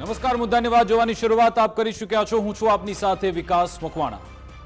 નમસ્કાર મુદ્દાની વાત જોવાની શરૂઆત આપ કરી ચૂક્યા છો. હું છું આપની સાથે વિકાસ મકવાણા.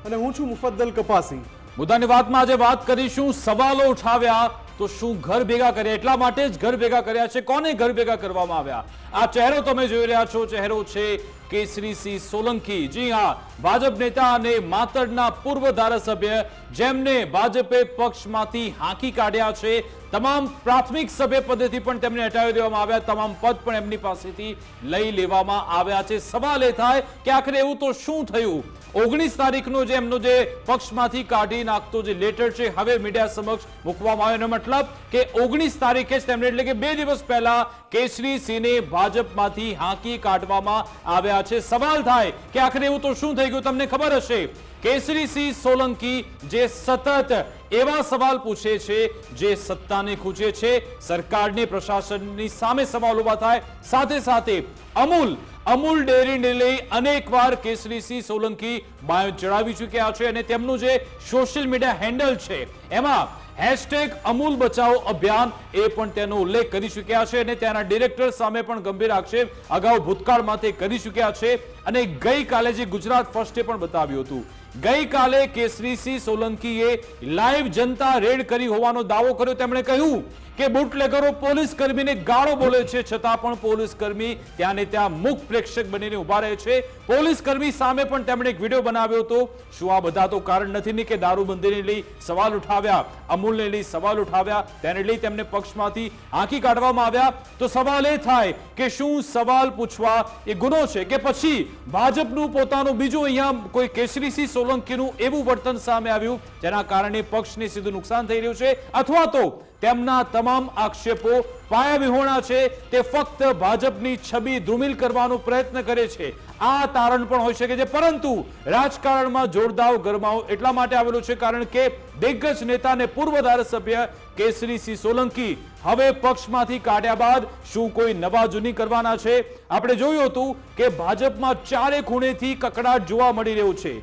અને હું છું મુફદ્દલ કપાસી મુદ્દાની વાતમાં આજે વાત કરીશું. સવાલો ઉઠાવ્યા તો શું ઘર ભેગા કર્યા? એટલા માટે જ ઘર ભેગા કર્યા છે. કોને ઘર ભેગા કરવામાં આવ્યા? આ ચહેરો તમે જોઈ રહ્યા છો. ચહેરો છે કેસરીસિંહ સોલંકી. જી હા, ભાજપ નેતા અને માતડના પૂર્વ ધારાસભ્ય જેમને ભાજપે પક્ષમાંથી હાંકી કાઢ્યા છે, તમામ પ્રાથમિક સભ્ય પદેથી પણ તેમને હટાવી દેવામાં આવ્યા. તમામ પદ પણ એમની પાસેથી લઈ લેવામાં આવ્યા છે. સવાલ એ થાય કે આખરે એવું તો શું થયું? ઓગણીસ તારીખનો જે એમનો જે પક્ષમાંથી કાઢી નાખતો જે લેટર છે, હવે મીડિયા સમક્ષ મૂકવામાં આવ્યો. એનો મતલબ કે ઓગણીસ તારીખે જ તેમને, એટલે કે બે દિવસ પહેલા કેસરી સિંહને ભાજપમાંથી હાંકી કાઢવામાં આવ્યા છે. સવાલ થાય કે આખરે એવું તો શું થઈ ગયું? તમને ખબર હશે. કેસરીસિંહ સોલંકી જે સતત એવા સવાલ પૂછે છે જે સત્તાને ખૂંચે છે. સરકારની, પ્રશાસનની સામે સવાલ ઊભા થાય. સાથે સાથે અમૂલ અમૂલ ડેરીને લઈ અનેકવાર કેસરીસિંહ સોલંકી બાયો ચડાવી ચૂક્યા છે અને તેમનું જે સોશિયલ મીડિયા હેન્ડલ છે, એમાં હેશટેગ અમૂલ બચાવો અભિયાન એ પણ તેનો ઉલ્લેખ કરી ચૂક્યા છે અને ત્યાંના ડિરેક્ટર સામે પણ ગંભીર આક્ષેપ અગાઉ ભૂતકાળમાં તે કરી ચૂક્યા છે અને ગઈકાલે જે ગુજરાત ફર્સ્ટે પણ બતાવ્યું હતું. ગઈકાલે કેસરીસિંહ સોલંકીએ લાઈવ જનતા રેડ કરી હોવાનો દાવો કર્યો. તેમણે કહ્યું કે બુટલેગરો પોલીસ કર્મીને ગાળો બોલે છે, છતાં પણ પોલીસ કર્મી ત્યાં ને ત્યાં મુખ પ્રેક્ષક બનીને ઊભા રહે છે. પોલીસ કર્મી સામે પણ તેમણે એક વીડિયો બનાવ્યો હતો. શું આ બધા તો કારણ નથી ને કે દારૂબંધીને લઈ સવાલ ઉઠાવ્યા? અમૂલને લઈ સવાલ ઉઠાવ્યા. તેને લઈ તેમને પક્ષમાંથી આંકી કાઢવામાં આવ્યા. તો સવાલ એ થાય કે શું સવાલ પૂછવા એ ગુનો છે કે પછી ભાજપનું પોતાનું બીજું અહીંયા કોઈ કેસરીસિંહ સોલંકીનું એવું વર્તન સામે આવ્યું, જેના કારણે પક્ષને સીધું નુકસાન થઈ રહ્યું છે? અથવા તો તેમના તમામ આક્ષેપો પાયા વિહોણા છે. તે ફક્ત ભાજપની છબી ધ્રુમિલ કરવાનો પ્રયત્ન કરે છે. આ તારણ પણ હોઈ શકે છે. પરંતુ રાજકારણમાં જોરદાર ગરમાવો એટલા માટે આવેલો છે કારણ કે દિગ્ગજ નેતા અને પૂર્વ ધારાસભ્ય કેસરી સિંહ સોલંકી હવે પક્ષમાંથી કાઢ્યા બાદ શું કોઈ નવા જૂની કરવાના છે? આપણે જોયું હતું કે ભાજપમાં ચારે ખૂણેથી કકડાટ જોવા મળી રહ્યો છે.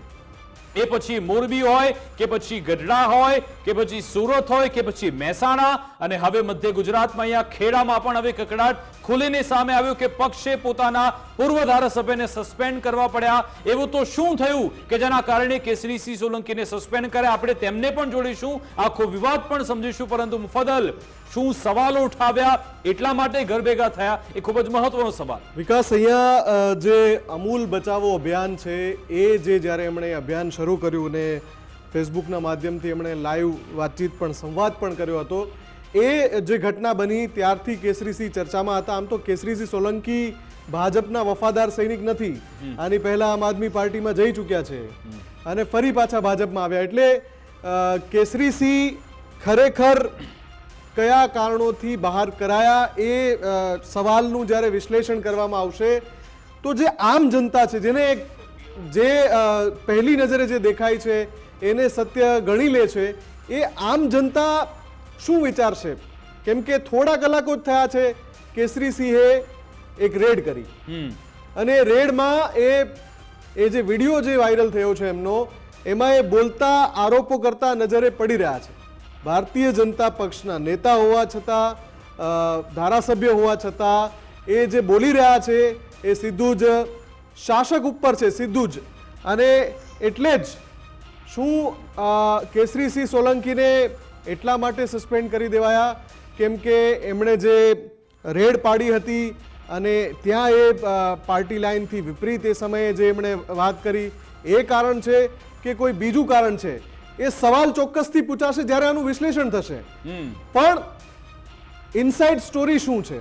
એ પછી મોરબી હોય, કે પછી ગઢડા હોય, કે પછી સુરત હોય, કે પછી મહેસાણા, અને હવે મધ્ય ગુજરાતમાં અહીંયા ખેડામાં પણ હવે કકડાટ ખુલીને સામે આવ્યું કે પક્ષે પોતાના પૂર્વ ધારાસભ્યને સસ્પેન્ડ કરવા પડ્યા. એવું તો શું થયું કે જેના કારણે કેસરીસિંહ સોલંકીને સસ્પેન્ડ કરે આપણે તેમને પણ જોડીશું, આખો વિવાદ પણ સમજીશું, પરંતુ મુફદલ શું સવાલો ઉઠાવ્યા એટલા માટે ઘર ભેગા થયા એ ખૂબ જ મહત્વનો સવાલ. વિકાસ અહીંયા જે અમૂલ બચાવો અભિયાન છે એ જે જ્યારે એમણે અભિયાન શરૂ કર્યું ને ફેસબુકના માધ્યમથી એમણે લાઈવ વાતચીત પણ સંવાદ પણ કર્યો હતો એ જે ઘટના બની ત્યારથી કેસરીસિંહ ચર્ચામાં હતા. આમ તો કેસરીસિંહ સોલંકી ભાજપના વફાદાર સૈનિક નથી. આની પહેલા આમ આદમી પાર્ટીમાં જઈ ચૂક્યા છે. અને ફરી પાછા ભાજપમાં આવ્યા. એટલે કેસરીસિંહ ખરેખર કયા કારણોથી બહાર કરાયા એ સવાલનું જ્યારે વિશ્લેષણ કરવામાં આવશે તો જે આમ જનતા છે જેને જે પહેલી નજરે જે દેખાય છે એને સત્ય ગણી લે છે એ આમ જનતા શું વિચારશે? કેમ કે થોડા કલાકો જ થયા છે કેસરીસિંહે એક રેડ કરી. હમ. અને રેડમાં એ એ જે વીડિયો જે વાયરલ થયો છે એમનો એમાં એ બોલતા આરોપો કરતા નજરે પડી રહ્યા છે. ભારતીય જનતા પક્ષના નેતા હોવા છતાં ધારાસભ્ય હોવા છતાં, એ જે બોલી રહ્યા છે, એ સીધું જ શાસક ઉપર છે, સીધું જ. અને એટલે જ શું કેસરીસિંહ સોલંકીને એટલા માટે સસ્પેન્ડ કરી દેવાયા? કેમ કે એમણે જે રેડ પાડી હતી અને ત્યાં એ પાર્ટી લાઇનથી વિપરીત એ સમયે જે એમણે વાત કરી, એ કારણ છે કે કોઈ બીજું કારણ છે? એ સવાલ ચોક્કસથી પૂછાશે જ્યારે આનું વિશ્લેષણ થશે. પણ ઇનસાઇડ સ્ટોરી શું છે?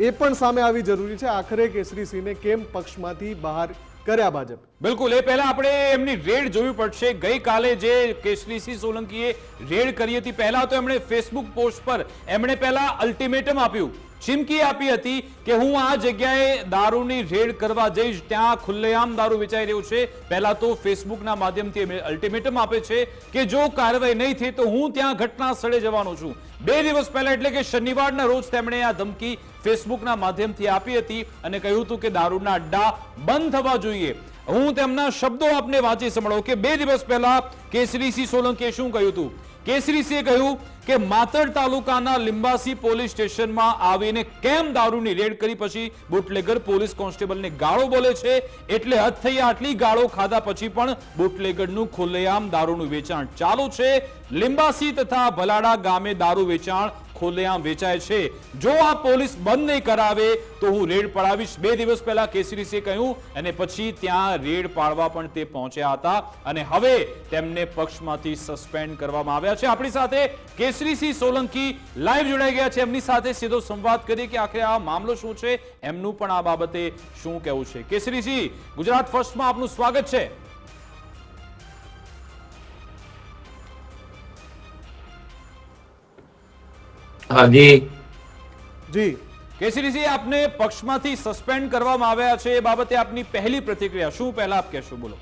એ પણ સામે આવી જરૂરી છે. આખરે કેસરીસિંહને કેમ પક્ષમાંથી બહાર કર્યા ભાજપ? બિલકુલ. એ પહેલા આપણે એમની રેડ જોવી પડશે. ગઈકાલે જે કેસરીસિંહ સોલંકીએ રેડ કરી હતી પહેલા તો એમણે ફેસબુક પોસ્ટ પર એમણે પહેલા અલ્ટિમેટમ આપ્યું. ચીમકી આપી હતી કે હું આ જગ્યાએ દારૂની રેડ કરવા જઈશ, ત્યાં ખુલ્લેઆમ દારૂ વેચાઈ રહ્યું છે. પહેલા તો ફેસબુકના માધ્યમથી અલ્ટિમેટમ આપે છે કે જો કાર્યવાહી નહીં થઈ તો હું ત્યાં ઘટના સ્થળે જવાનો છું. બે દિવસ પહેલા એટલે કે શનિવારના રોજ તેમણે આ ધમકી ફેસબુકના માધ્યમથી આપી હતી અને કહ્યું હતું કે દારૂના અડ્ડા બંધ થવા જોઈએ. હું તેમના શબ્દો આપને વાંચી સંભળો કે બે દિવસ પહેલા કેસરીસિંહ સોલંકીએ શું કહ્યું હતું? કેસરીસિંહે કહ્યું કે માતડ તાલુકાના લિંબાસી પોલીસ સ્ટેશનમાં આવીને કેમ દારૂની રેડ કરી પછી બુટલેગર પોલીસ કોન્સ્ટેબલને ગાળો બોલે છે? એટલે હદ થઈ આટલી ગાળો ખાધા પછી પણ બુટલેગરનું ખુલ્લેઆમ દારૂનું વેચાણ ચાલુ છે. લિંબાસી તથા ભલાડા ગામે દારૂ વેચાણ ખુલ્લેઆમ વેચાય છે. જો આ પોલીસ બંધ નહીં કરાવે, તો હું રેડ પડાવીશ. બે દિવસ પહેલા કેસરીસિંહે કહ્યું અને પછી ત્યાં રેડ પાડવા પણ તે પહોંચ્યા હતા અને હવે તેમને પક્ષમાંથી સસ્પેન્ડ કરવામાં આવ્યા છે. આપણી સાથે કેસરીસિંહ સોલંકી લાઈવ જોડાઈ ગયા છે. એમની સાથે સીધો સંવાદ કરીએ કે આખરે આ મામલો શું છે, એમનું પણ આ બાબતે શું કહેવું છે? કેસરીસિંહ ગુજરાત ફર્સ્ટમાં આપનું સ્વાગત છે. હાજી. જી. કેસરીસિંહ આપને પક્ષમાંથી સસ્પેન્ડ કરવામાં આવ્યા છે એ બાબતે આપની પહેલી પ્રતિક્રિયા શું? પહેલા આપ કહેશો બોલો.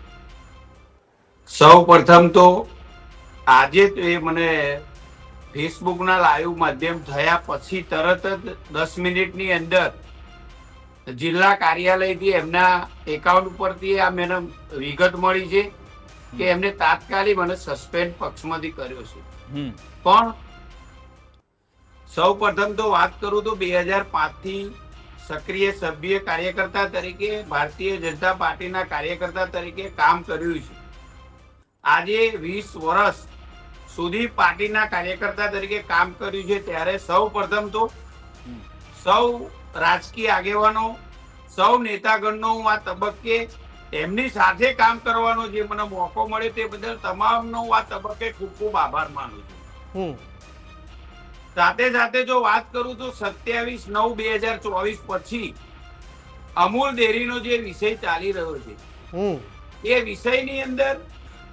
સૌ પ્રથમ તો આજે તો એ મને ફેસબુકના લાઈવ માધ્યમ થયા પછી તરત જ દસ મિનિટની અંદર જિલ્લા કાર્યાલયથી એમના એકાઉન્ટ ઉપરથી આ મને વિગત મળી છે કે એમને તાત્કાલિક મને સસ્પેન્ડ પક્ષમાંથી કર્યો છે. હમ. પણ સૌ પ્રથમ તો વાત કરું તો બે હજારથી સક્રિય સભ્ય કાર્યકર્તા તરીકે ભારતીય જનતા પાર્ટીના કાર્યકર્તા તરીકે કામ કર્યું છે. આજે વીસ વર્ષ સુધી પાર્ટીના કાર્યકર્તા તરીકે કામ કર્યું છે ત્યારે સૌ પ્રથમ તો સૌ રાજકીય આગેવાનો, સૌ નેતાગણનો હું આ તબક્કે એમની સાથે કામ કરવાનો જે મને મોકો મળ્યો તે બદલ તમામનો હું આ તબક્કે ખૂબ ખૂબ આભાર માનું છું. સાથે સાથે જો વાત કરું તો સત્યાવીસ નવ બે હજાર ચોવીસ પછી અમૂલ ડેરીનો જે વિષય ચાલી રહ્યો છે. એ વિષયની અંદર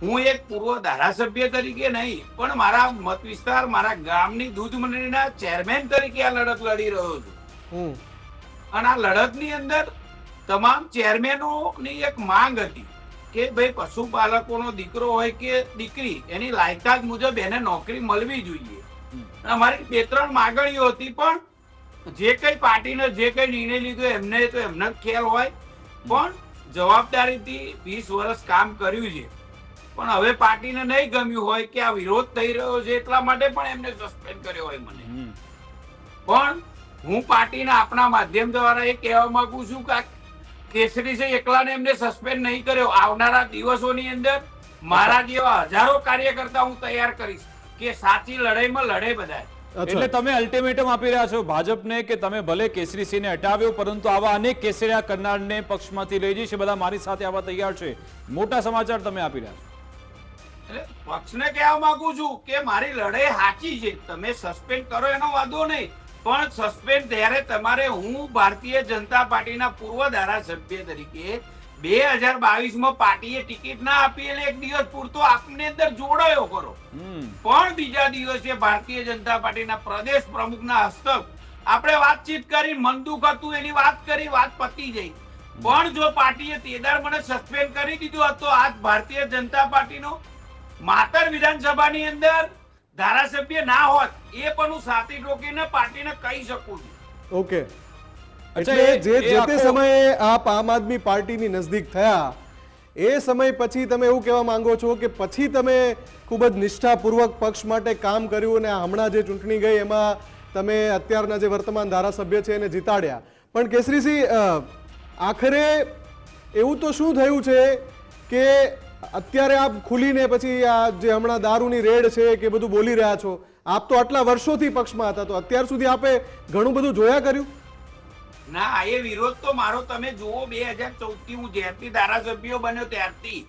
હું એક પૂર્વ ધારાસભ્ય તરીકે નહીં પણ મારા મત વિસ્તાર મારા ગામની દૂધ મંડળીના ચેરમેન તરીકે આ લડત લડી રહ્યો છું. અને આ લડતની અંદર તમામ ચેરમેનોની એક માંગ હતી કે ભાઈ પશુપાલકોનો દીકરો હોય કે દીકરી એની લાયકાત મુજબ એને નોકરી મળવી જોઈએ. અમારી બે ત્રણ માગણીઓ હતી પણ જે કઈ પાર્ટીને જે કઈ નિર્ણય લીધો એમને તો એમને જ ખ્યાલ હોય. પણ જવાબદારીથી વીસ વર્ષ કામ કર્યું છે. પણ હવે પાર્ટીને નહીં ગમ્યું હોય કે આ વિરોધ થઈ રહ્યો છે એટલા માટે પણ એમને સસ્પેન્ડ કર્યો હોય મને. પણ હું પાર્ટીના આપણા માધ્યમ દ્વારા એ કહેવા માંગુ છું કે કેસરી છે એકલાને એમને સસ્પેન્ડ નહીં કર્યો. આવનારા દિવસોની અંદર મારા જેવા હજારો કાર્યકર્તા હું તૈયાર કરીશ. કે સાચી લડાઈમાં લડે બધા એટલે તમે અલ્ટિમેટમ આપી રહ્યા છો ભાજપને કે તમે ભલે કેસરીસિંહને હટાવ્યો પરંતુ આવા અનેક કેસરિયા કરનારને પક્ષમાંથી લઈ જઈશ બધા મારી સાથે આવા તૈયાર છે. મોટા સમાચાર તમે આપી રહ્યા છો. એટલે પક્ષને કહેવા માંગુ છું કે મારી લડાઈ સાચી છે. તમે સસ્પેન્ડ કરો એનો વાંધો નહીં. પણ સસ્પેન્ડ ત્યારે તમારે હું ભારતીય જનતા પાર્ટીના પૂર્વ ધારાસભ્ય તરીકે બે હજાર બાવીસમાં પાર્ટીએ ટિકિટ ના આપી એટલે એક દિવસ પૂરતો આપની અંદર જોડાયો કરો પણ બીજા દિવસે ભારતીય જનતા પાર્ટીના પ્રદેશ પ્રમુખના હસ્તક આપણે વાતચીત કરી મન દુઃખ હતું એની વાત કરી વાત પતી જઈ પણ જો પાર્ટીએ તેદાર મને સસ્પેન્ડ કરી દીધો હતો આજ ભારતીય જનતા પાર્ટીનો માતર વિધાનસભાની અંદર ધારાસભ્ય ના હોત એ પણ હું સાથી ટોકીને પાર્ટીને કહી શકું છું. ઓકે એટલે જે જે તે સમયે આપ આમ આદમી પાર્ટીની નજદીક થયા એ સમય પછી તમે એવું કહેવા માંગો છો કે પછી તમે ખૂબ જ નિષ્ઠાપૂર્વક પક્ષ માટે કામ કર્યું અને હમણાં જે ચૂંટણી ગઈ એમાં તમે અત્યારના જે વર્તમાન ધારાસભ્ય છે એને જીતાડ્યા. પણ કેસરીસિંહ આખરે એવું તો શું થયું છે કે અત્યારે આપ ખુલીને પછી આ જે હમણાં દારૂની રેડ છે કે બધું બોલી રહ્યા છો આપ તો આટલા વર્ષોથી પક્ષમાં હતા તો અત્યાર સુધી આપે ઘણું બધું જોયા કર્યું? ના એ વિરોધ તો મારો તમે જુઓ બે હજાર ચૌદથી હું જ્યારથી ધારાસભ્ય બન્યો ત્યારથી.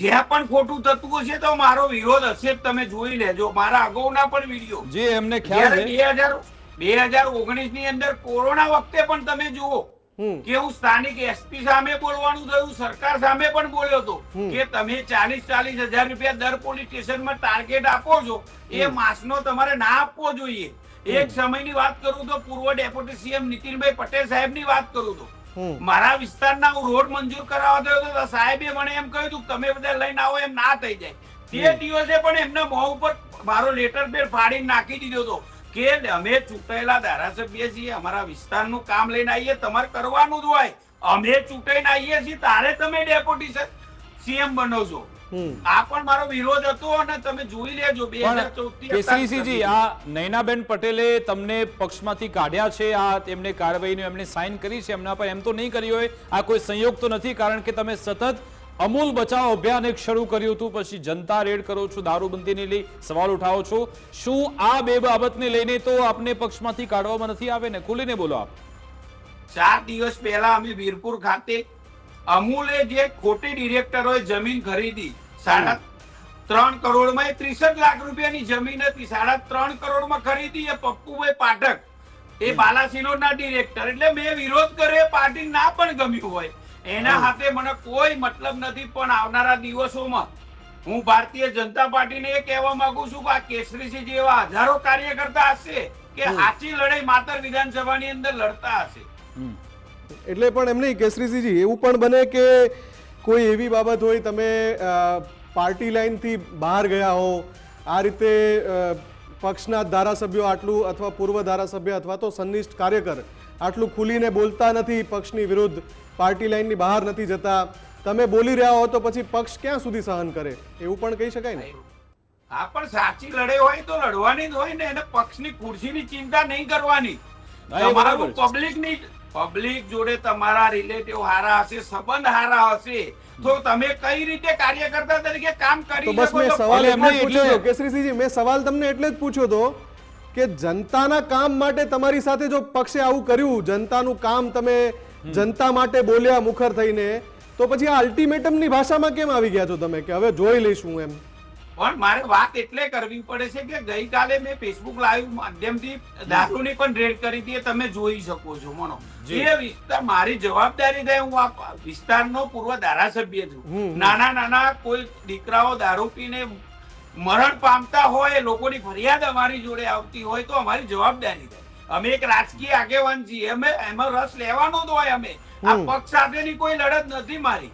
જ્યાં પણ ખોટું થતું હશે તો મારો વિરોધ હશે તમે જોઈ લેજો. મારા અગાઉના પણ વીડિયો. જે એમને ખ્યાલ છે. બે હજાર બે હજાર ઓગણીસની અંદર કોરોના વખતે પણ તમે જુઓ કે હું સ્થાનિક એસપી સામે બોલવાનું થયું સરકાર સામે પણ બોલ્યો હતો કે તમે ચાલીસ ચાલીસ હજાર રૂપિયા દર પોલીસ સ્ટેશનમાં ટાર્ગેટ આપો છો એ માસનો તમારે ના આપવો જોઈએ. એક સમયની વાત કરું તો પૂર્વ ડેપ્યુટી સીએમ નીતિનભાઈ પટેલ સાહેબની વાત કરું તો. મારા વિસ્તારના હું રોડ મંજૂર કરાવવા થયો તો સાહેબે મને એમ કહ્યું હતું તમે બધા લઈને આવો એમ ના થઈ જાય. તે દિવસે પણ એમના મોં ઉપર મારો લેટર પેડ ફાડીને નાખી દીધો હતો કે અમે ચૂંટાયેલા ધારાસભ્ય છીએ અમારા વિસ્તારનું કામ લઈને આવીએ તમારે કરવાનું જ હોય. અમે ચૂંટાઈને આવીએ છીએ તારે તમે ડેપ્યુટી સીએમ બનો છો. આ પણ મારો વિરોધ હતો અને તમે જોઈ લેજો બે હજાર પણ ચૌદથી કેસરીસિંહજી આ નયનાબેન પટેલે તમને પક્ષમાંથી કાઢ્યા છે આ એમને કાર્યવાહીનું એમને સાઇન કરી છે એમના પર એમ તો નહીં કરી હોય આ કોઈ સંયોગ તો નથી કારણ કે તમે સતત અમૂલ બચાવ અભિયાન એક શરૂ કર્યું હતું પછી જનતા રેડ કરો છો દારૂબંધીને લઈ સવાલ ઉઠાવો છો. શું આ બે બાબતને લઈને તો આપને પક્ષમાંથી કાઢવામાં નથી આવે ને? ખુલીને બોલો આપ. ચાર દિવસ પહેલા અમે વીરપુર ખાતે અમૂલે જે ખોટી ડિરેક્ટરોએ જમીન ખરીદી સાડા ત્રણ કરોડમાં ત્રીસઠ લાખ રૂપિયાની જમીન હતી સાડા ત્રણ કરોડમાં ખરીદી એ પપ્પુભાઈ પાઠક. એ બાલાસિનોરના ડિરેક્ટર. એટલે મેં વિરોધ કર્યો એ પાર્ટી ના પણ ગમ્યું હોય. એના હાથે મને કોઈ મતલબ નથી પણ આવનારા દિવસોમાં હું ભારતીય જનતા પાર્ટીને એ કહેવા માંગુ છું કે આ કેસરીસિંહ જેવા હજારો કાર્યકર્તા હશે કે સાચી લડાઈ માત્ર વિધાનસભાની અંદર લડતા હશે. હમ. એટલે પણ એમ નહીં કેસરીસિંહજી એવું પણ બને કે કોઈ એવી બાબત હોય તમે પાર્ટી લાઇનથી બહાર ગયા હો આ રીતે પક્ષના ધારાસભ્યો આટલું અથવા પૂર્વ ધારાસભ્ય અથવા તો સંનિષ્ઠ કાર્યકર આટલું ખુલીને બોલતા નથી પક્ષની વિરુદ્ધ પાર્ટી લાઇનની બહાર નથી જતા. તમે બોલી રહ્યા હો તો પછી પક્ષ ક્યાં સુધી સહન કરે? એવું પણ કહી શકાય ને? હા પણ સાચી લડાઈ હોય તો લડવાની જ હોય ને એને પક્ષની ખુરશીની ચિંતા નહીં કરવાની. તમારું પબ્લિકની પબ્લિક જોડે તમારા રિલેટિવ હારા હશે સંબંધ હારા હશે. તો તમે કઈ રીતે કાર્યકર્તા તરીકે કામ કરી બસ મેં સવાલ એમને પૂછ્યો એટલે- હતો કેસરીસિંહજી મેં સવાલ તમને એટલે જ પૂછ્યો હતો કે જનતાના કામ માટે તમારી સાથે જો પક્ષે આવું કર્યું જનતાનું કામ તમે જનતા માટે બોલ્યા મુખર થઈને તો પછી આ અલ્ટિમેટમની ભાષામાં કેમ આવી ગયા છો તમે? કે હવે જોઈ લઈશું એમ. પણ મારે વાત એટલે કરવી પડે છે કે ગઈકાલે મેં ફેસબુક લાઈવ માધ્યમથી દારૂની પણ રેડ કરી હતી એ તમે જોઈ શકો છો. મનો. એ વિસ્તાર મારી જવાબદારી થાય હું વિસ્તારનો પૂર્વ ધારાસભ્ય છું. નાના નાના કોઈ દીકરાઓ દારૂ પીને મરણ પામતા હોય લોકોની ફરિયાદ અમારી જોડે આવતી હોય તો અમારી જવાબદારી થાય અમે એક રાજકીય આગેવાન છીએ. અમે એમાં રસ લેવાનો જ હોય અમે. આ પક્ષ સાથેની કોઈ લડત નથી મારી.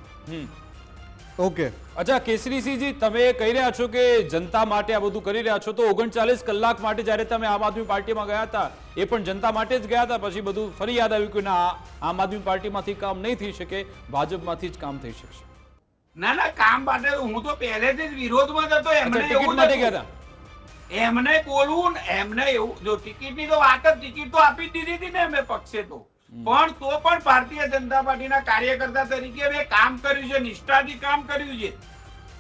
ઓકે. અચ્છા કેસરીસિંહજી તમે કહી રહ્યા છો કે જનતા માટે આ બધું કરી રહ્યા છો તો ઓગણચાલીસ કલાક માટે જ્યારે તમે આમ આદમી પાર્ટીમાં ગયા હતા એ પણ જનતા માટે જ ગયા હતા પછી બધું ફરી યાદ આવ્યું કે ના આમ આદમી પાર્ટીમાંથી કામ નહીં થઈ શકે ભાજપમાંથી જ કામ થઈ શકશે. ના ના કામ માટે હું તો પહેલેથી જ વિરોધમાં જ હતો એમને ટિકિટ એવું માટે ગયા. હતા? એમને બોલવું એમને એવું જો ટિકિટની તો વાત જ ટિકિટ તો આપી દીધી હતી ને એમને પક્ષે તો. પણ તો પણ ભારતીય જનતા પાર્ટીના કાર્યકર્તા તરીકે મેં કામ કર્યું છે, નિષ્ઠાથી કામ કર્યું છે.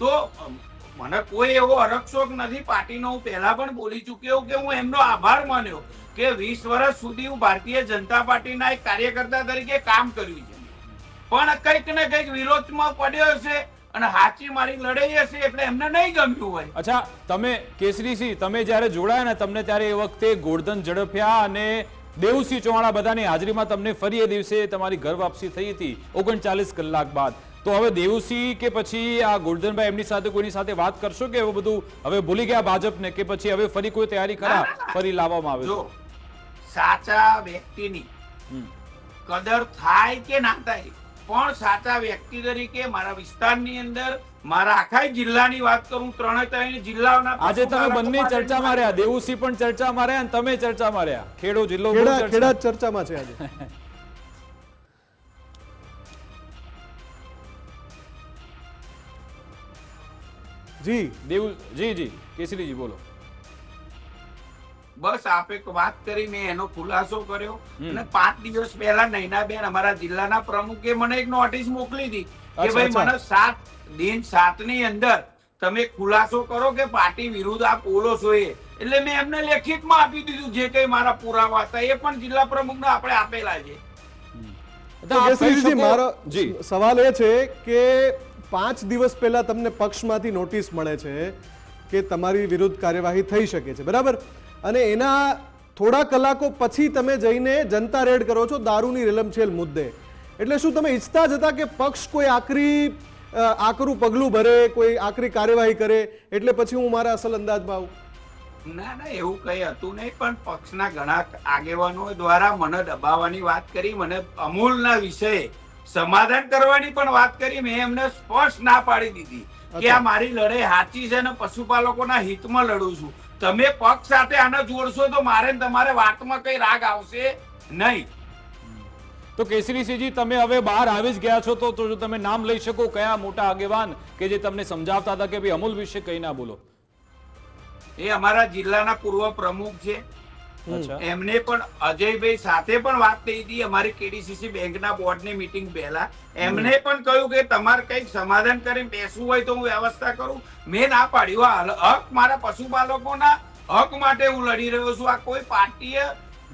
તો મને કોઈ એવો અરક્ષોક નથી. પાર્ટીનો હું પહેલા પણ બોલી ચૂક્યો કે હું એમનો આભાર માન્યો કે વીસ વર્ષ સુધી હું ભારતીય જનતા પાર્ટીના એક કાર્યકર્તા તરીકે કામ કર્યું છે. પણ કંઈક ને કંઈક વિરોધમાં પડ્યો હશે અને હાચી મારી લડાઈ હશે એટલે એમને નહીં ગમ્યું હોય. અચ્છા, તમે કેસરીસિંહ, તમે જ્યારે જોડાયા ને, તમને ત્યારે એ વખતે ગોરધન ઝડપ્યા અને દેવસિંહ ચૌહાણા બધાની હાજરીમાં તમને ફરી એ દિવસે તમારી ઘર વાપસી થઈ હતી ઓગણચાલીસ કલાક બાદ. તો હવે દેવસિંહ કે પછી આ ગોરધનભાઈ એમની સાથે કોઈની સાથે વાત કરશો કે એવું બધું હવે ભૂલી ગયા ભાજપને કે પછી હવે ફરી કોઈ તૈયારી કરા. ફરી લાવવામાં આવે સાચા વ્યક્તિની કદર થાય કે ના થાય પણ સાચા વ્યક્તિ તરીકે મારા વિસ્તારની અંદર મારા આખા જિલ્લાની વાત કરું ત્રણે ત્રણ જિલ્લાઓના આજે તમે બંને ચર્ચામાં રહ્યા દેવુસિંહ પણ ચર્ચામાં રહ્યા અને તમે ચર્ચામાં રહ્યા ખેડો જિલ્લો ખેડા ચર્ચા- ચર્ચામાં છે આજે. જી દેવ જી જી કેસરીજી બોલો. બસ આપે વાત કરી મેં એનો ખુલાસો કર્યો અને પાંચ દિવસ પહેલા નૈનાબેન અમારા જિલ્લાના પ્રમુખે મને એક નોટિસ મોકલી હતી કે ભાઈ મને સાત દિન સાતની અંદર તમે ખુલાસો કરો કે પાર્ટી વિરુદ્ધ આપ બોલો છો એ. એટલે મેં એમને લેખિતમાં આપી દીધું જે કઈ મારા પુરાવા હતા એ પણ જિલ્લા પ્રમુખને આપણે આપેલા છે. સવાલ એ છે કે પાંચ દિવસ પહેલા તમને પક્ષમાંથી નોટિસ મળે છે કે તમારી વિરુદ્ધ કાર્યવાહી થઈ શકે છે બરાબર? અને એના થોડા કલાકો પછી તમે જઈને જનતા રેડ કરો છો દારૂની રેલમછેલ મુદ્દે. એટલે શું તમે ઈચ્છતા જ હતા કે પક્ષ કોઈ આકરી આકરું પગલું ભરે કોઈ આકરી કાર્યવાહી કરે? એટલે પછી હું મારા અસલ અંદાજમાં આવું. ના ના એવું કઈ હતું નહીં પણ પક્ષના ઘણા આગેવાનો દ્વારા મને દબાવવાની વાત કરી મને અમૂલના વિષયે સમાધાન કરવાની પણ વાત કરી મેં એમને સ્પષ્ટ ના પાડી દીધી કે આ મારી લડાઈ સાચી છે અને પશુપાલકોના હિતમાં લડું છું. તમે પક્ષ સાથે આને જોડશો તો મારે તમારે વાતમાં કઈ રાગ આવશે નહીં. તો કેસરીસિંહજી તમે હવે બહાર આવી જ ગયા છો તો જો તમે નામ લઈ શકો કયા મોટા આગેવાન કે જે તમને સમજાવતા હતા કે ભાઈ અમૂલ વિશે કઈ ના બોલો? એ અમારા જિલ્લાના પૂર્વ પ્રમુખ છે. એમને પણ અજયભાઈ સાથે પણ વાત થઈ હતી અમારી કેડીસીસી બેંકના બોર્ડની મીટિંગ પહેલા. એમને પણ કહ્યું કે તમારે કંઈક સમાધાન કરીને બેસવું હોય તો હું વ્યવસ્થા કરું. મેં ના પાડ્યું. આ હક મારા પશુપાલકોના હક માટે હું લડી રહ્યો છું. આ કોઈ પાર્ટીએ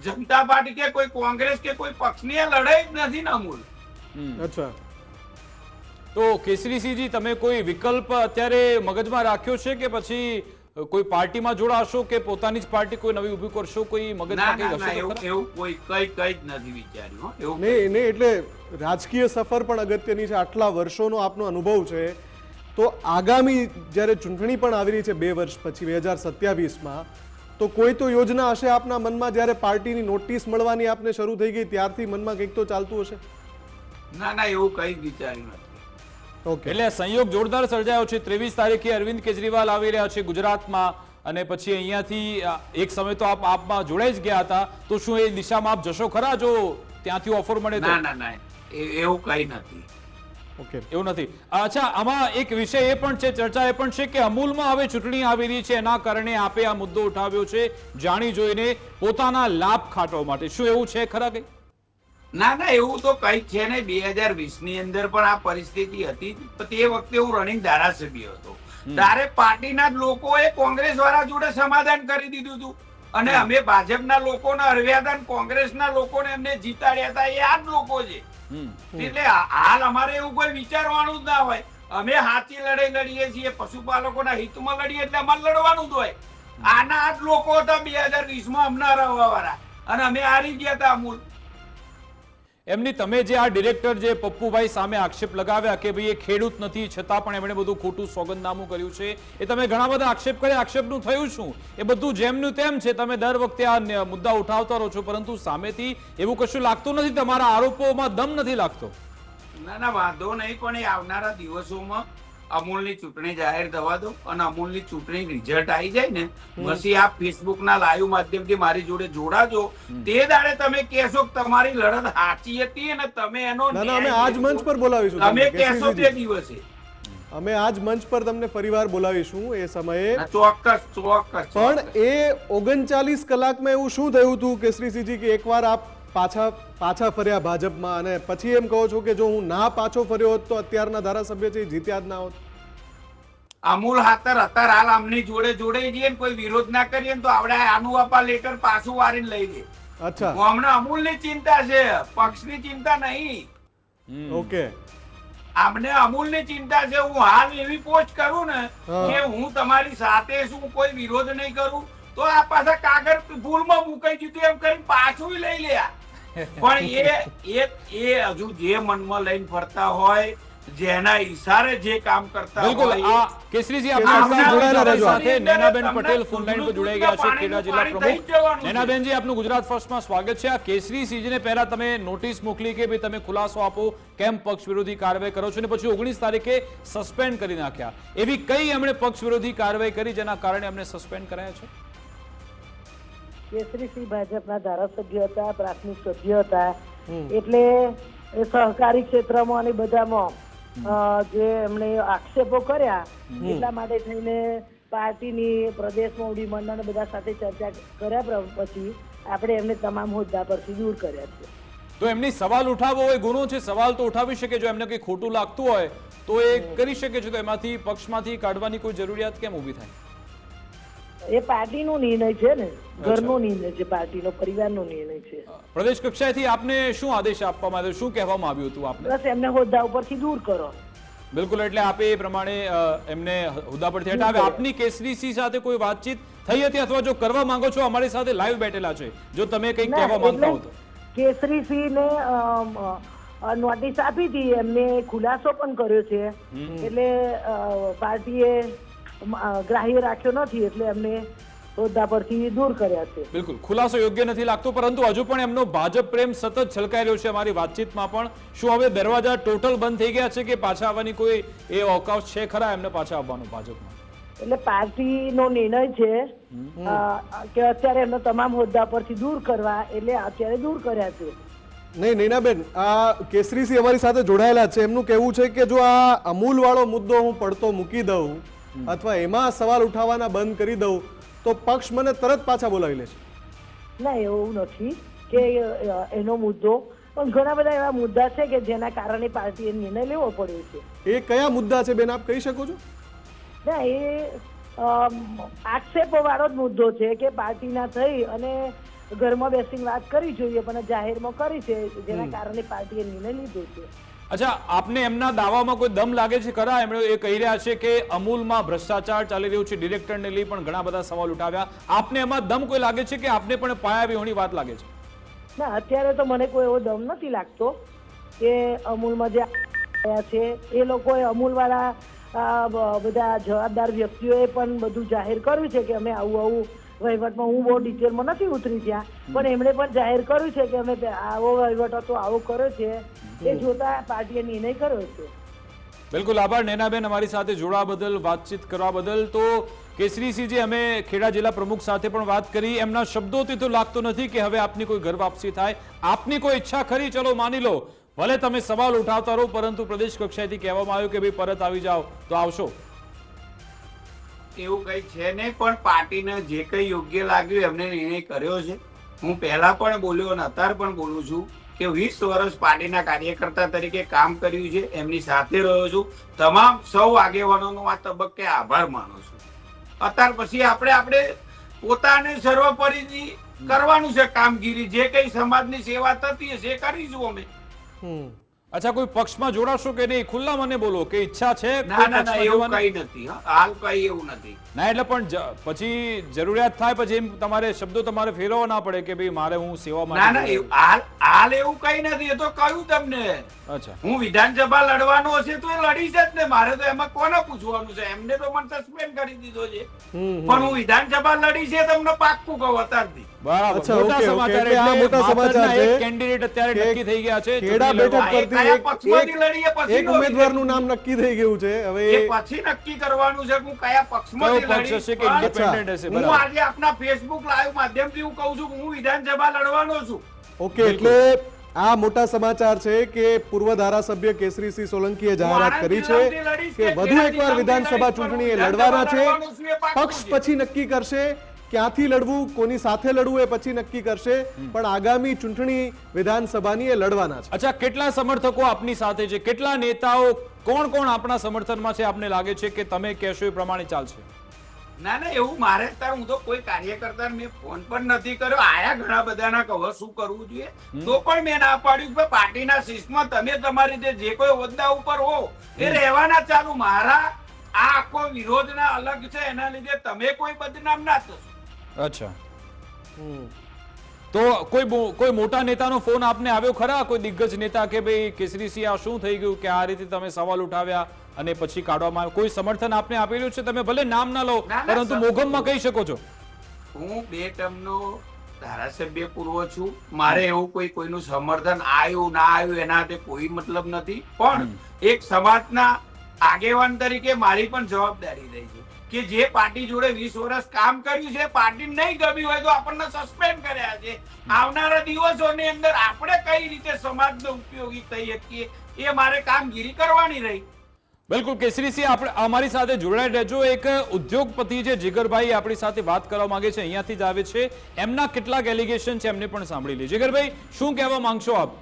જનતા પાર્ટી કે કોઈ કોંગ્રેસ કે કોઈ પક્ષની લડાઈ જ નથી ને અમૂલ. અચ્છા. તો કેસરીસિંહજી તમે કોઈ વિકલ્પ અત્યારે મગજમાં રાખ્યો છે કે પછી કોઈ પાર્ટીમાં જોડાશો કે પોતાની જ પાર્ટી કોઈ નવી ઊભી કરશો? કોઈ મગજમાં કઈ હશે એવું કોઈ કઈ કઈ જ નથી વિચાર્યું એવું નહીં નહીં એટલે રાજકીય સફર પણ અગત્યની છે. આટલા વર્ષોનો આપનો અનુભવ છે. તો આગામી જ્યારે ચૂંટણી પણ આવી રહી છે બે વર્ષ પછી બે હજાર સત્યાવીસમાં તો કોઈ તો યોજના હશે આપના મનમાં જ્યારે પાર્ટીની નોટિસ મળવાની આપને શરૂ થઈ ગઈ ત્યારથી મનમાં કંઈક તો ચાલતું હશે? ના ના એવું કંઈ વિચાર્યું એટલે સંયોગ જોરદાર સર્જાયો છે. ત્રેવીસ તારીખે અરવિંદ કેજરીવાલ આવી રહ્યા છે ગુજરાતમાં અને પછી અહીંયાથી એક સમય તો આપ આપમાં જોડાઈ જ ગયા હતા. તો શું એ દિશામાં આપ જશો ખરા જો ત્યાંથી ઓફર મળે તો? ના ના ના. એવું કઈ નથી. ઓકે એવું નથી. અચ્છા આમાં એક વિષય એ પણ છે ચર્ચા એ પણ છે કે અમૂલમાં હવે ચૂંટણી આવી રહી છે. એના કારણે આપે આ મુદ્દો ઉઠાવ્યો છે. જાણી જોઈને પોતાના લાભ ખાટવા માટે. શું એવું છે ખરા કઈ? ના ના એવું તો કઈ છે ને બે હજાર વીસની અંદર પણ આ પરિસ્થિતિ હતી. તે વખતે હું રનિંગ ધારાસભ્ય હતો. ત્યારે પાર્ટીના જ લોકોએ કોંગ્રેસ વાળા જોડે સમાધાન કરી દીધું હતું અને અમે ભાજપના લોકોને હરવ્યા હતા કોંગ્રેસના લોકોને એમને જીતાડ્યા હતા એ આ જ લોકો છે. એટલે હાલ અમારે એવું કોઈ વિચારવાનું જ ના હોય. અમે હાથી લડાઈ લડીએ છીએ પશુપાલકોના હિતમાં લડીએ એટલે અમારે લડવાનું જ હોય. આના આ જ લોકો હતા બે હજાર વીસમાં અમને હરાવવા વાળા અને અમે હારી ગયા હતા અમૂલ. એમની તમે જે આ ડિરેક્ટર જે પપ્પુભાઈ સામે આક્ષેપ લગાવ્યા કે ભાઈ એ ખેડૂત નથી, છતાં પણ એમણે બધું ખોટું સોગંદનામું કર્યું છે, એ તમે ઘણા બધા આક્ષેપ કર્યા. આક્ષેપનું થયું શું? એ બધું જેમનું તેમ છે, તમે દર વખતે આ મુદ્દા ઉઠાવતા રહો છો, પરંતુ સામેથી એવું કશું લાગતું નથી? તમારા આરોપોમાં દમ નથી લાગતો? ના ના, વાંધો નહીં, પણ એ આવનારા દિવસોમાં અમૂલની ચૂંટણી જાહેર થવા દો અને અમૂલની ચૂંટણી રિઝલ્ટ આવી જાય ને પછી આ ફેસબુક ના લાઈવ માધ્યમથી મારી જોડે જોડાજો. તે દાડે તમે કહેશો કે તમારી લડત સાચી હતી અને તમે એનો ના અમે આજ મંચ પર બોલાવીશું તમે કહેશો તે દિવસે. અમે આજ મંચ પર તમને ફરીવાર બોલાવીશું એ સમયે. ચોક્કસ ચોક્કસ પણ એ ઓગણચાલીસ કલાકમાં એવું શું થયું હતું કેસરીસિંહજી કે એકવાર આપ પાછા પાછા ફર્યા ભાજપમાં અને પછી એમ કહો છો કે જો હું ના પાછો ફર્યો હોત તો અત્યારના ધારાસભ્ય છે જીત્યા જ ના હોત? અમૂલ હાતર અત્યારે હાલ આમની જોડે જોડે જઈએ ને કોઈ વિરોધ ના કરીએ ને તો આપણે આનું આપા લેટર પાછું વારીને લઈ લે અચ્છા. હમણાં અમૂલની ચિંતા છે પક્ષની ચિંતા નહીં. ઓકે. આપણે અમૂલની ચિંતા છે હું હાલ એવી પોસ્ટ કરું ને કે હું તમારી સાથે શું કોઈ વિરોધ નહીં કરું તો આ પાછા કાગળ ભૂલમાં મુકાઈ દીધું એમ કરી પાછું લઈ લે પણ એ એ એ હજુ જે મનમાં લઈને ફરતા હોય જેના ઈશારે જે કામ કરતા બિલકુલ આ કેસરીજી આપણા જોડાયેલા રહેજો. સાથે નેનાબેન પટેલ ફોન લાઈન પર જોડાઈ ગયા છે ખેડા જિલ્લા પ્રમુખ. નેનાબેનજી આપનું ગુજરાત ફર્સ્ટમાં સ્વાગત છે. આ કેસરી સિંહને પહેલા તમે નોટિસ મોકલી કે ભાઈ તમે ખુલાસો આપો કેમ પક્ષ વિરોધી કાર્યવાહી કરો છો? ને પછી ઓગણીસ તારીખે સસ્પેન્ડ કરી નાખ્યા. એવી કઈ એમણે પક્ષ વિરોધી કાર્યવાહી કરી જેના કારણે એમને સસ્પેન્ડ કરાયા છે? કેસરીસિંહ ભાજપના ધારાસભ્ય હતા પ્રાથમિક સભ્ય હતા. એટલે એ સહકારી ક્ષેત્રમાં અને બધામાં જે એમણે આક્ષેપો કર્યા એટલા માટે થઈને પાર્ટીની પ્રદેશ મોવડી મંડળ બધા સાથે ચર્ચા કર્યા પછી આપણે એમને તમામ હોદ્દા પરથી દૂર કર્યા છે. તો એમની સવાલ ઉઠાવવો હોય ગુનો છે? સવાલ તો ઉઠાવી શકે જો એમને કંઈ ખોટું લાગતું હોય તો એ કરી શકે છે? તો એમાંથી પક્ષમાંથી કાઢવાની કોઈ જરૂરિયાત કેમ ઊભી થાય? એ પાર્ટીનો નિર્ણય છે ને. ઘરનો નિર્ણય છે પાર્ટીનો પરિવારનો નિર્ણય છે. પ્રદેશ કક્ષાએથી આપને શું આદેશ આપવામાં આવ્યો? શું કહેવામાં આવ્યું હતું આપને? બસ એમને હોદ્દા ઉપરથી દૂર કરો. બિલકુલ એટલે આપે એ પ્રમાણે એમને હોદ્દા પરથી હટાવે. આપની કેસરીસી સાથે કોઈ વાતચીત થઈ હતી? અથવા જો કરવા માંગો છો અમારી સાથે લાઈવ બેઠેલા છે. જો તમે કંઈક ના, કહેવા માંગતા હો તો. કેસરીસિંહને અ, નોટિસ આપી હતી. એમને ખુલાસો પણ કર્યો છે. એટલે પાર્ટીએ ગ્રાહ્ય રાખ્યો નથી એટલે એમને હોદ્દા પરથી દૂર કર્યા છે. બિલકુલ. ખુલાસો યોગ્ય નથી લાગતો પરંતુ હજુ પણ એમનો ભાજપ પ્રેમ સતત છલકાઈ રહ્યો છે અમારી વાતચીતમાં પણ. શું હવે દરવાજા ટોટલ બંધ થઈ ગયા છે કે પાછા આવવાની કોઈ એ અવકાશ છે ખરા એમને પાછા આવવાનો ભાજપમાં? એટલે પાર્ટીનો નિર્ણય છે કે અત્યારે એમને તમામ હોદ્દા પરથી દૂર કરવા એટલે અત્યારે દૂર કર્યા છે. નહીં નૈનાબેન આ કેસરીસિંહ અમારી સાથે જોડાયેલા છે. એમનું કહેવું છે કે જો આ અમૂલ વાળો મુદ્દો હું પડતો મૂકી દઉં અથવા એમાં સવાલ ઉઠાવવાના બંધ કરી દઉં તો પક્ષ મને તરત પાછા બોલાવી લે છે. ના એવું નથી કે એનો મુદ્દો પણ ઘણા બધા એવા મુદ્દા છે કે જેના કારણે પાર્ટીએ નિર્ણય લેવો પડ્યો છે. એ કયા મુદ્દા છે બેન આપ કહી શકો છો? ના એ આક્ષેપો વાળો જ મુદ્દો છે કે પાર્ટીના થઈ અને ઘરમાં બેસીને વાત કરી જોઈએ પણ જાહેરમાં કરી છે જેના કારણે પાર્ટીએ નિર્ણય લીધો છે. અચ્છા, આપને એમના દાવામાં કોઈ દમ લાગે છે ખરા? એમણે એ કહી રહ્યા છે કે અમૂલમાં ભ્રષ્ટાચાર ચાલી રહ્યું છે. ડિરેક્ટરને લઈ પણ ઘણા બધા સવાલ ઉઠાવ્યા. આપને એમાં દમ કોઈ લાગે છે કે આપને પણ પાયા વિહોણી વાત લાગે છે? ના, અત્યારે તો મને કોઈ એવો દમ નથી લાગતો કે અમૂલમાં જે છે, એ લોકોએ અમૂલવાળા બધા જવાબદાર વ્યક્તિઓએ પણ બધું જાહેર કર્યું છે કે અમે આવું આવું વહીવટમાં હું બહુ ડિટેલમાં નથી ઉતરી ત્યાં. પણ એમણે પણ જાહેર કર્યું છે કે અમે આવો વહીવટ હતો, આવો કર્યો છે. એ જોતા પાર્ટીએ નિર્ણય કર્યો છે. બિલકુલ આભાર. નૈનાબેન અમારી સાથે જોડા બદલ વાતચીત કરવા બદલ. તો કેસરીસિંહજી અમે ખેડા જિલ્લા પ્રમુખ સાથે પણ વાત કરી. એમના શબ્દોથી તો લાગતું નથી કે હવે આપની કોઈ ઘર વાપસી થાય. આપની કોઈ ઈચ્છા ખરી? ચલો માની લો. ભલે તમે સવાલ ઉઠાવતા રહો પરંતુ પ્રદેશ કક્ષાએથી કહેવામાં આવ્યું કે ભાઈ પરત આવી જાઓ તો આવશો. એવું કઈ છે નહીં પણ પાર્ટીને જે કઈ યોગ્ય લાગ્યું એમને નિર્ણય કર્યો છે. હું પહેલા પણ બોલ્યો અને અત્યારે પણ બોલું છું. કે વીસ વર્ષ પાર્ટીના કાર્યકર્તા તરીકે કામ કર્યું છે એમની સાથે રહ્યો છું. તમામ સૌ આગેવાનોનો આ તબક્કે આભાર માનું છું. અત્યાર પછી આપણે આપણે પોતાને સર્વોપરી કરવાનું છે કામગીરી. જે કઈ સમાજની સેવા થતી હશે એ કરીશું અમે. અચ્છા કોઈ પક્ષમાં જોડાશો કે નહીં? ખુલ્લા મને બોલો કે ઈચ્છા છે ના ના ના એવું? કઈ નથી હાલ કઈ એવું નથી. ના એટલે પણ પછી જરૂરિયાત થાય પછી એમ તમારે શબ્દો તમારે ફેરવવા ના પડે કે ભાઈ મારે હું સેવા ના ના હાલ હાલ એવું કઈ નથી એ તો કહ્યું તમને. અચ્છા. હું વિધાનસભા લડવાનો હશે તો એ લડીશ જ ને મારે તો એમાં કોને પૂછવાનું છે? એમને તો મને સસ્પેન્ડ કરી દીધો છે. પણ હું વિધાનસભા લડી છે તમને પાક્કું કહું અત્યારથી. બરાબર. મોટા ઓકે. સમાચાર એટલે આ મોટા સમાચાર છે કેન્ડિડેટ અત્યારે કે નક્કી થઈ ગયા છે ખેડા બેઠક પરથી એક- એક- લડીએ પછીનો એક ઉમેદવારનું નામ નક્કી થઈ ગયું છે. હવે એ એ પછી નક્કી કરવાનું છે હું કયા પક્ષમાંથી કયો પક્ષ કે પણ હશે હું આજે આપના ફેસબુક લાઈવ માધ્યમથી હું કહું છું કે હું વિધાનસભા લડવાનો છું. ઓકે એટલે આ મોટા સમાચાર છે કે પૂર્વ ધારાસભ્ય કેસરીસિંહ સોલંકીએ જાહેરાત કરી છે કે વધુ એકવાર વિધાનસભા ચૂંટણી લડવાના છે. પક્ષ પછી નક્કી કરશે ક્યાંથી લડવું કોની સાથે લડવું એ પછી નક્કી કરશે. પણ આગામી ચૂંટણી વિધાનસભાની એ લડવાના છે. અચ્છા કેટલા સમર્થકો આપની સાથે છે? કેટલા નેતાઓ કોણ કોણ આપણા સમર્થનમાં છે? આપને લાગે છે કે તમે કહેશો એ પ્રમાણે ચાલશે? ના ના એવું મારે ત્યાં હું તો કોઈ કાર્યકર્તા મેં ફોન પણ નથી કર્યો. આયા ઘણા બધાના કહો શું કરવું જોઈએ? તો પણ મેં ના પાડ્યું કે પાર્ટીના શિસ્તમાં તમે તમારી રીતે જે કોઈ હોદ્દા ઉપર હો એ રહેવાના ચાલુ. મારા આ આખો વિરોધના અલગ છે. એના લીધે તમે કોઈ બદનામ ના થશો. અચ્છા. તો કોઈ કોઈ મોટા નેતાનો ફોન આપને આવ્યો ખરા? કોઈ દિગ્ગજ નેતા કે ભાઈ કેસરીસિંહ આ શું થઈ ગયું? કે આ રીતે તમે સવાલ ઉઠાવ્યા અને પછી કાઢવામાં આવ્યો? કોઈ સમર્થન આપને આપેલું છે? તમે ભલે નામ ના લો પરંતુ મોગમમાં કહી શકો છો. હું બે ટર્મનો ધારાસભ્ય પૂર્વ છું. મારે એવું કોઈ કોઈનું સમર્થન આવ્યું ના આવ્યું એના કોઈ મતલબ નથી. પણ એક સમાજના આગેવાન તરીકે મારી પણ જવાબદારી રહી છે. કે જે પાર્ટી જોડે વીસ વર્ષ કામ કર્યું છે પાર્ટી નહીં ગમી હોય તો આપણને સસ્પેન્ડ કર્યા છે. આવનારા દિવસોની અંદર આપણે કઈ રીતે સમાજનો ઉપયોગી થઈ શકીએ એ મારે કામગીરી કરવાની રહી. બિલકુલ કેસરીસિંહ આપણે અમારી સાથે જોડાઈ રહેજો. એક ઉદ્યોગપતિ છે જીગરભાઈ આપણી સાથે વાત કરવા માંગે છે અહીંયાથી જ આવે છે. એમના કેટલાક એલિગેશન છે એમને પણ સાંભળી લે જીગરભાઈ શું કહેવા માંગશો આપ?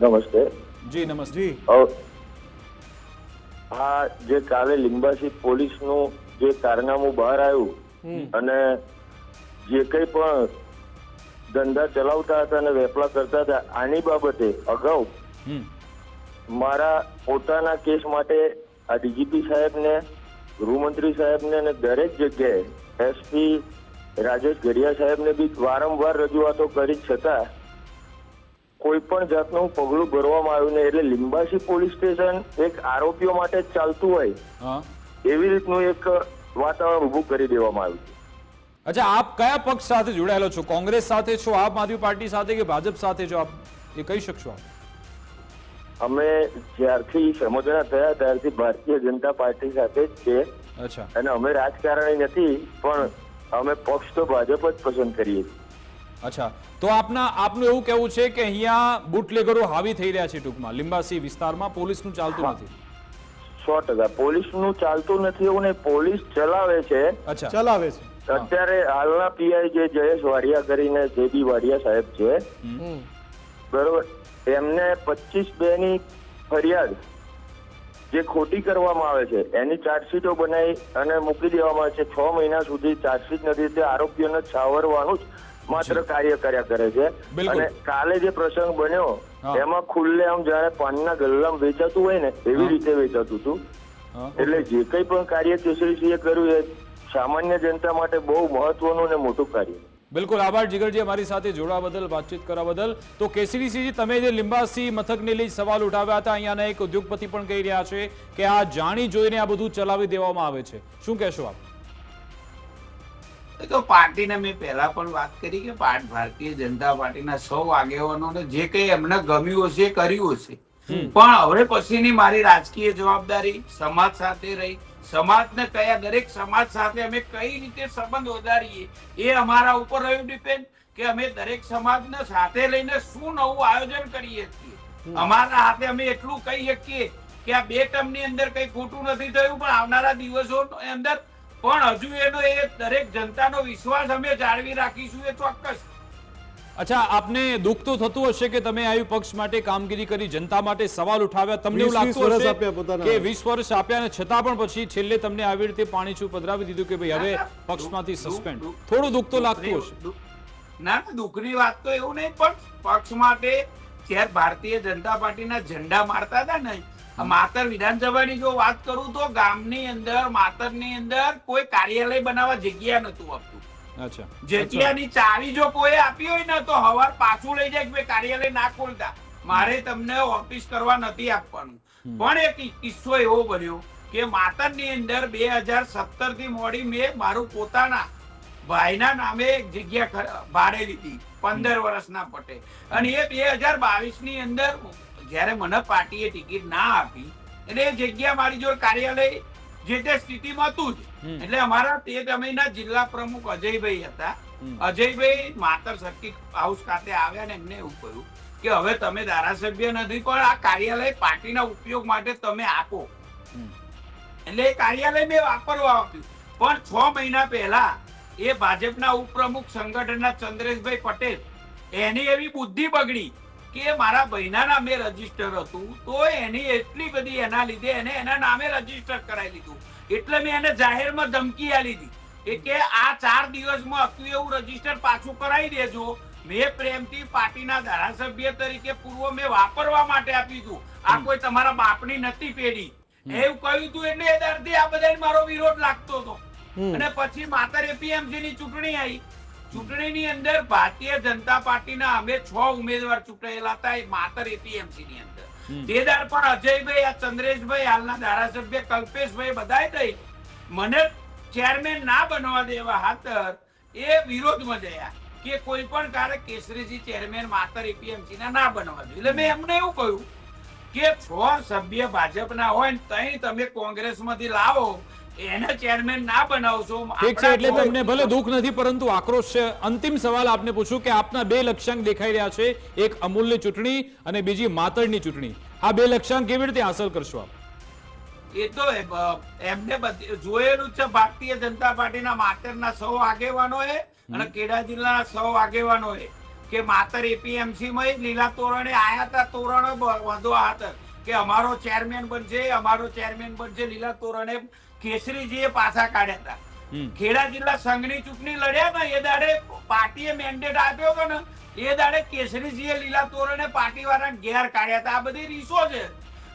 નમસ્તે. જી નમસ્તે. આ જે કાલે લિંબાસી પોલીસનું જે કારનામું બહાર આવ્યું અને જે કંઈ પણ ધંધા ચલાવતા હતા અને વેપલા કરતા હતા આની બાબતે અગાઉ મારા પોતાના કેસ માટે આ ડીજીપી સાહેબને ગૃહમંત્રી સાહેબને અને દરેક જગ્યાએ એસપી રાજેશ ગઢિયા સાહેબને બી વારંવાર રજૂઆતો કરી છતાં કોઈ પણ જાતનું પગલું ભરવામાં આવ્યું નહીં. એટલે લિંબાસી પોલીસ સ્ટેશન એક આરોપીઓ માટે જ ચાલતું હોય એવી રીતનું એક વાતાવરણ ઊભું કરી દેવામાં આવ્યું છે. અચ્છા આપ કયા પક્ષ સાથે જોડાયેલો છો? કોંગ્રેસ સાથે છો આપ આદમી પાર્ટી સાથે કે ભાજપ સાથે છો? આપ એ કહી શકશો આપ? અમે જ્યારથી સમજણા થયા ત્યારથી ભારતીય જનતા પાર્ટી સાથે જ છે. અચ્છા. અને અમે રાજકારણી નથી પણ અમે પક્ષ તો ભાજપ જ પસંદ કરીએ છીએ. અચ્છા. તો આપના આપનું એવું કહેવું છે કે અહીંયા બુટલેગરો હાવી થઈ રહ્યા છે ટૂંકમાં લિંબાસી વિસ્તારમાં પોલીસનું ચાલતું નથી. સો ટકા. પોલીસનું ચાલતું નથી એવું નહીં પોલીસ ચલાવે છે. અચ્છા. ચલાવે છે. અત્યારે હાલના પીઆઈ જે જયેશ વાડિયા કરીને જે બી વાડિયા સાહેબ છે બરોબર એમને પચીસ બે ની ફરિયાદ જે ખોટી કરવામાં આવે છે એની ચાર્જશીટો બનાવી અને મૂકી દેવામાં આવે છે. છ મહિના સુધી ચાર્જશીટ નથી તે આરોપીઓને છાવરવાનું જ માત્ર કાર્ય કર્યા કરે છે. અને કાલે જે પ્રસંગ બન્યો એમાં ખુલ્લે આમ જયારે પાનના ગલ્લામાં વેચાતું હોય ને એવી રીતે વેચાતું હતું. એટલે જે કઈ પણ કાર્ય કેસરીસિંહે કર્યું એ સામાન્ય જનતા માટે બહુ મહત્વનું અને મોટું કાર્ય. બિલકુલ આભાર જીગરજી અમારી સાથે જોડાવા બદલ વાતચીત કરવા બદલ. તો કેસરીસિંહજી તમે જે લિંબાસી મથકને લઈ સવાલ ઉઠાવ્યા હતા અહીંયાના એક ઉદ્યોગપતિ પણ કહી રહ્યા છે કે આ જાણી જોઈને આ બધું ચલાવી દેવામાં આવે છે. શું કહેશો આપ? તો પાર્ટીને મેં પહેલા પણ વાત કરી કે ભારતીય જનતા પાર્ટીના સૌ આગેવાનોને જે કંઈ એમને ગમ્યું હશે કર્યું હશે. પણ હવે પછીની મારી રાજકીય જવાબદારી સમાજ સાથે રહી. સમાજને કયા દરેક સમાજ સાથે અમે કઈ રીતે સંબંધ વધારીએ એ અમારા ઉપર રહ્યું ડિપેન્ડ કે અમે દરેક સમાજને સાથે લઈને શું નવું આયોજન કરીએ છીએ. અમારા હાથે અમે એટલું કહી શકીએ કે આ બે ટર્મની અંદર કઈ ખોટું નથી થયું પણ આવનારા દિવસો અંદર પણ હજુ એનો એ દરેક જનતાનો વિશ્વાસ અમે જાળવી રાખીશું એ ચોક્કસ. અચ્છા આપને દુઃખ તો થતું હશે કે તમે આવી પક્ષ માટે કામગીરી કરી જનતા માટે સવાલ ઉઠાવ્યા. તમને એવું લાગતું હશે કે વીસ વર્ષ આપ્યા અને છતાં પણ પછી છેલ્લે તમને આવી રીતે પાણી છું પધરાવી દીધું કે ભાઈ હવે પક્ષમાંથી સસ્પેન્ડ. થોડું દુઃખ તો લાગતું હશે. ના ના દુઃખની વાત તો એવું નહીં પણ પક્ષ માટે જ્યારે ભારતીય જનતા પાર્ટીના ઝંડા મારતા હતા ને માતર વિધાનસભાની જો વાત કરું તો ગામની અંદર માતરની અંદર કોઈ કાર્યાલય બનાવવા જગ્યા નતું આપતું. જગ્યાની ચાવી જો કોઈ આપી હોય ને તો હવાર પાછું લઈ જાય કે કાર્યાલય ના ખોલતા. મારે તમને ઓફિસ કરવા નથી આપવાનું. પણ એક કિસ્સો એવો બન્યો કે માતરની અંદર બે હજાર સત્તરથી મોડી મેં મારું પોતાના ભાઈના નામે એક જગ્યા ભાડે લીધી પંદર વર્ષના પટે. અને એ બે હજાર બાવીસની અંદર જ્યારે મને પાર્ટીએ ટિકિટ ના આપી એટલે એ જગ્યા મારી જોડે કાર્યાલય જે તે સ્થિતિમાં હતું જ. એટલે અમારા તે સમયના જિલ્લા પ્રમુખ અજયભાઈ હતા. અજયભાઈ માતર સર્કિટ હાઉસ ખાતે આવ્યા ને એમને એવું કહ્યું કે હવે તમે ધારાસભ્ય નથી પણ આ કાર્યાલય પાર્ટીના ઉપયોગ માટે તમે આપો. એટલે એ કાર્યાલય મેં વાપરવા આપ્યું. પણ છ મહિના પહેલા એ ભાજપના ઉપપ્રમુખ સંગઠનના ચંદ્રેશભાઈ પટેલ એની એવી બુદ્ધિ બગડી કે મારા ભાઈના નામે રજિસ્ટર હતું તો એની એટલી બધી એના લીધે એને એના નામે રજિસ્ટર કરાવી લીધું એટલે મેં એને જાહેરમાં ધમકી આલી દીધી. કે આ ચાર દિવસમાં હતું એવું રજિસ્ટર પાછું કરાવી દેજો. મેં પ્રેમથી પાર્ટીના ધારાસભ્ય તરીકે પૂર્વ મેં વાપરવા માટે આપ્યું હતું આ કોઈ તમારા બાપની નથી પેઢી. એવું કહ્યું હતું એટલે એ દર્દી આ બધાને મારો વિરોધ લાગતો હતો. અને પછી માતર એપીએમસી ની ચૂંટણી આવી. ચૂંટણીની અંદર ભારતીય જનતા પાર્ટીના અમે છ ઉમેદવાર ચૂંટાયેલા હતા એ માતર એપીએમસી ની અંદર. તેદાર પણ અજયભાઈ આ ચંદ્રેશભાઈ હાલના ધારાસભ્ય કલ્પેશભાઈ બધાય થઈ. મને ચેરમેન ના બનવા દેવા હાતર એ વિરોધમાં જયા કે કોઈ પણ કારણે કેસરીજી ચેરમેન માતર એપીએમસી ના ના બનવા દે. એટલે મેં એમને એવું કહ્યું કે છ સભ્ય ભાજપના હોય ને તઈ તમે કોંગ્રેસમાંથી લાવો એને ચેરમેન ના બનાવશો. ઠીક છે એટલે તમને ભલે દુઃખ નથી પરંતુ આક્રોશ છે. અંતિમ સવાલ આપને પૂછું કે આપના બે લક્ષ્યાંક દેખાઈ રહ્યા છે. એક અમૂલ્ય ચૂંટણી અને બીજી માતળની ચૂંટણી. આ બે લક્ષ્યાંક કેવી રીતે હાંસલ કરશો આપ? એ તો એમને જોયેલું છે ભારતીય જનતા પાર્ટીના માતરના સૌ આગેવાનોએ અને ખેડા જિલ્લાના સૌ આગેવાનોએ કે માતર એપીએમસી માં લીલા તોરણે આયા હતા તોરણો હતા. કે અમારો ચેરમેન બનશે અમારો ચેરમેન બનશે લીલા તોરણે કેસરીજીએ પાછા કાઢ્યા હતા. ખેડા જિલ્લા સંઘની ચૂંટણી લડ્યા ને એ દાડે પાર્ટીએ મેન્ડેટ આપ્યો હતો ને એ દાડે કેસરીજીએ લીલા તોરણે પાર્ટી વાળાને ઘેર કાઢ્યા હતા. આ બધી રીસો છે.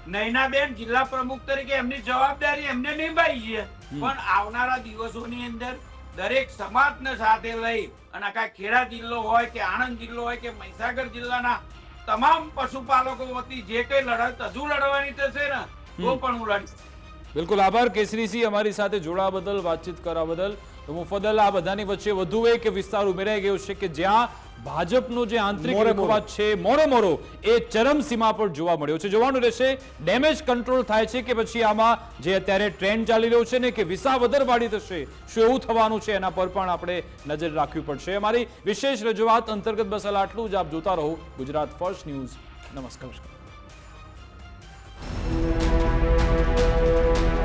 નયનાબેન જિલ્લા પ્રમુખ તરીકે એમની જવાબદારી એમને નિભાવી છે. પણ આવનારા દિવસોની અંદર દરેક સમાજને સાથે લઈ અને આખા ખેડા જિલ્લો હોય કે આણંદ જિલ્લો હોય કે મહીસાગર જિલ્લાના તમામ પશુપાલકો વતી જે કઈ લડત હજુ લડવાની થશે ને તો પણ હું લડીશ. બિલકુલ આભાર. કેસરીસિંહ અમારી સાથે જોડા બદલ વાતચીત કરવા બદલ તો મુફદલ આ બધાની વચ્ચે વધુ એક વિસ્તાર ઉમેરાઈ ગયો છે કે જ્યાં ભાજપનો જે આંતરિક મોરો. છે મોરે મોરો એ ચરમસીમા પર જોવા મળ્યો છે. જોવાનું રહેશે ડેમેજ કંટ્રોલ થાય છે કે પછી આમાં જે અત્યારે ટ્રેન્ડ ચાલી રહ્યો છે ને કે વિસાવદર વાળી થશે શું એવું થવાનું છે એના પર પણ આપણે નજર રાખવી પડશે. અમારી વિશેષ રજૂઆત અંતર્ગત બસ આટલું જ. આપ જોતા રહો ગુજરાત ફર્સ્ટ ન્યૂઝ. નમસ્કાર.